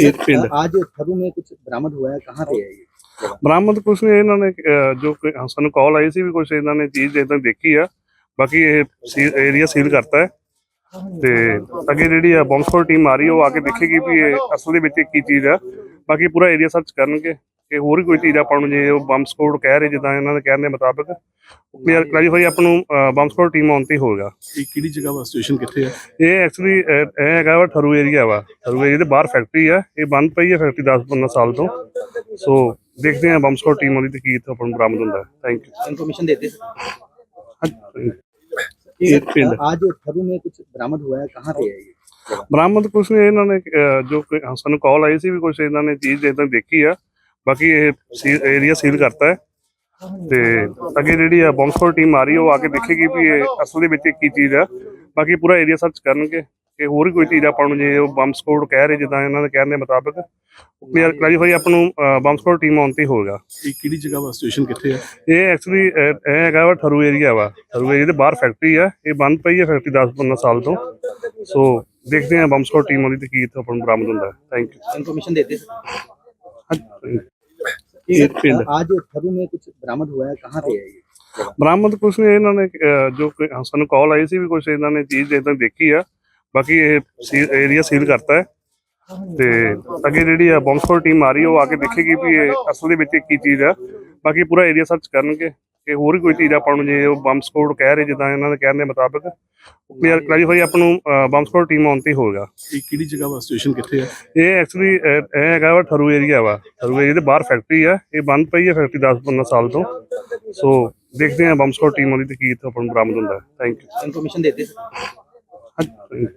एक पिंड आज थरू में कुछ बरामद हुआ है कहाँ पे है ये ਬਰਾਮਦ ਕੁਛ ਨਹੀਂ ਇਹਨਾਂ ਨੇ ਅਹ, ਜੋ ਕਿ ਸਾਨੂੰ ਕਾਲ ਆਈ ਸੀ ਵੀ ਕੁਛ ਇਹਨਾਂ ਨੇ ਚੀਜ਼ ਇਦਾਂ ਦੇਖੀ ਆ ਬਾਕੀ ਇਹ ਏਰੀਆ ਸੀਲ ਕਰਤਾ ਹੈ ਤੇ ਅੱਗੇ ਜਿਹੜੀ ਆ ਬੰਬਸਫੋਰ ਟੀਮ ਆ ਰਹੀ ਹੈ ਉਹ ਆ ਕੇ ਦੇਖੇਗੀ ਵੀ ਇਹ ਅਸਲ ਦੇ ਵਿੱਚ ਇਹ ਕੀ ਚੀਜ਼ ਆ ਬਾਕੀ ਪੂਰਾ ਏਰੀਆ ਸਰਚ ਕਰਨਗੇ ਕਿ ਹੋਰ ਵੀ ਕੋਈ ਚੀਜ਼ ਆਪਾਂ ਨੂੰ ਜੇ ਉਹ ਬੰਬ ਸਕੋਡ ਕਹਿ ਰਹੇ ਜਿੱਦਾਂ ਇਹਨਾਂ ਦੇ ਕਹਿਣ ਦੇ ਮੁਤਾਬਕ ਕਲੀਅਰ ਕਲੈਰੀਫਾਈ ਆਪਾਂ ਨੂੰ ਬੰਬ ਸਕੋਡ ਟੀਮ ਆਉਣ ਤੇ ਹੀ ਹੋਏਗਾ ਇਹ ਕਿਹੜੀ ਜਗ੍ਹਾ ਵਾ ਸਟੇਸ਼ਨ ਕਿੱਥੇ ਆ ਇਹ ਐਕਚੁਅਲੀ ਇਹ ਹੈਗਾ ਵਾ ਠਰੂ ਏਰੀਆ ਵਾ ਠਰੂ ਏਰੀਆ ਦੇ ਬਾਹਰ ਫੈਕਟਰੀ ਆ ਇਹ ਬੰਦ ਪਈ ਹੈ ਫੈਕਟਰੀ 10 15 ਸਾਲ ਤੋਂ ਸੋ ਦੇਖਦੇ ਹਾਂ ਬੰਬ ਸਕੋਡ ਟੀਮ ਵਾਲੀ ਤੇ ਕੀ ਇੱਥੋਂ ਆਪਾਂ ਨੂੰ ਬਰਾਮਦ ਹੁੰਦਾ ਹੈ ਥੈਂਕ इन्फॉर्मेशन देते ਯੂ एक पिंड आज थरू में कुछ बरामद हुआ है कहाँ पे है ये ਬਰਾਮਦ ਕੁਛ ਨਹੀਂ ਇਹਨਾਂ ਨੇ ਅਹ, ਜੋ ਕਿ ਸਾਨੂੰ ਕਾਲ ਆਈ ਸੀ ਵੀ ਕੁਛ ਇਹਨਾਂ ਨੇ ਚੀਜ਼ ਇਦਾਂ ਦੇਖੀ ਆ ਬਾਕੀ ਇਹ ਏਰੀਆ ਸੀਲ ਕਰਤਾ ਹੈ। ਤੇ ਅੱਗੇ ਜਿਹੜੀ ਆ ਬੌਂਸਫੋਰ ਟੀਮ ਆ ਰਹੀ ਹੈ ਉਹ ਆ ਕੇ ਦੇਖੇਗੀ ਵੀ ਇਹ ਅਸਲ ਦੇ ਵਿੱਚ ਕੀ ਚੀਜ਼ ਆ। ਬਾਕੀ ਪੂਰਾ ਏਰੀਆ ਸਰਚ ਕਰਨਗੇ। ਕਿ ਹੋਰ ਵੀ ਕੋਈ ਚੀਜ਼ ਆਪਾਂ ਨੂੰ ਜੇ ਉਹ ਬੰਬ ਸਕੋਡ ਕਹਿ ਰਹੇ ਜਿੱਦਾਂ ਇਹਨਾਂ ਦੇ ਕਹਿਣ ਦੇ ਮੁਤਾਬਕ ਕਲੀਅਰ ਕਲੈਰੀਫਾਈ ਆਪਾਂ ਨੂੰ ਬੰਬ ਸਕੋਡ ਟੀਮ ਆਉਣ ਤੇ ਹੋਗਾ ਇਹ ਕਿਹੜੀ ਜਗ੍ਹਾ ਵਾ? ਸਟੇਸ਼ਨ ਕਿੱਥੇ ਆ? ਇਹ ਐਕਚੁਅਲੀ ਇਹ ਹੈਗਾ ਵਾ ਥਰੂ ਏਰੀਆ ਵਾ। ਥਰੂ ਏਰੀਆ ਦੇ ਬਾਹਰ ਫੈਕਟਰੀ ਆ। ਇਹ ਬੰਦ ਪਈ ਹੈ ਫੈਕਟਰੀ 10 15 ਸਾਲ ਤੋਂ। ਸੋ ਦੇਖਦੇ ਹਾਂ ਬੰਬ ਸਕੋਡ ਟੀਮ ਆਉਂਦੀ ਤੇ ਕੀ ਇੱਥੇ ਆਪਾਂ ਨੂੰ ਬਰਾਮਦ ਹੁੰਦਾ। ਥੈਂਕ ਯੂ ਇਨਫੋਰਮੇਸ਼ਨ ਦੇ ਦੇ एक पिंड आज थरू में कुछ बरामद हुआ है कहाँ पे है ये ਬਰਾਮਦ ਕੁਛ ਨਹੀਂ ਇਹਨਾਂ ਨੇ ਅਹ, ਜੋ ਕਿ ਸਾਨੂੰ ਕਾਲ ਆਈ ਸੀ ਵੀ ਕੁਛ ਇਹਨਾਂ ਨੇ ਚੀਜ਼ ਇਦਾਂ ਦੇਖੀ ਆ ਬਾਕੀ ਇਹ ਏਰੀਆ ਸੀਲ ਕਰਤਾ ਹੈ ਤੇ ਅੱਗੇ ਜਿਹੜੀ ਆ ਬੰਬਸਫੋਰ ਟੀਮ ਆ ਰਹੀ ਹੈ ਉਹ ਆ ਕੇ ਦੇਖੇਗੀ ਵੀ ਇਹ ਅਸਲ ਦੇ ਵਿੱਚ ਇਹ ਕੀ ਚੀਜ਼ ਆ ਬਾਕੀ ਪੂਰਾ ਏਰੀਆ ਸਰਚ ਕਰਨਗੇ ਕਿ ਹੋਰ ਵੀ ਕੋਈ ਚੀਜ਼ ਆਪਾਂ ਨੂੰ ਜੇ ਉਹ ਬੰਬ ਸਕੋਡ ਕਹਿ ਰਹੇ ਜਿੱਦਾਂ ਇਹਨਾਂ ਦੇ ਕਹਿਣ ਦੇ ਮੁਤਾਬਕ ਕਲੀਅਰ ਕਲੈਰੀਫਾਈ ਆਪਾਂ ਨੂੰ ਬੰਬ ਸਕੋਡ ਟੀਮ ਆਉਣ ਤੇ ਹੀ ਇਹ ਕਿਹੜੀ ਜਗ੍ਹਾ ਵਾ? ਸਟੇਸ਼ਨ ਕਿੱਥੇ ਆ? ਇਹ ਐਕਚੁਅਲੀ ਇਹ ਹੈਗਾ ਵਾ ਠਰੂ ਏਰੀਆ ਵਾ। ਠਰੂ ਏਰੀਆ ਦੇ ਬਾਹਰ ਫੈਕਟਰੀ ਆ। ਇਹ ਬੰਦ ਪਈ ਹੈ ਫੈਕਟਰੀ 10 15 ਸਾਲ ਤੋਂ। ਸੋ ਦੇਖਦੇ ਹਾਂ ਬੰਬ ਸਕੋਡ ਟੀਮ ਆਉਂਦੀ ਤੇ ਕੀ ਇੱਥੇ ਆਪਾਂ ਨੂੰ ਬਰਾਮਦ ਹੁੰਦਾ। ਥੈਂਕ ਯੂ ਇਨਫੋਰਮੇਸ਼ਨ ਦੇ ਦਿੱਤੀ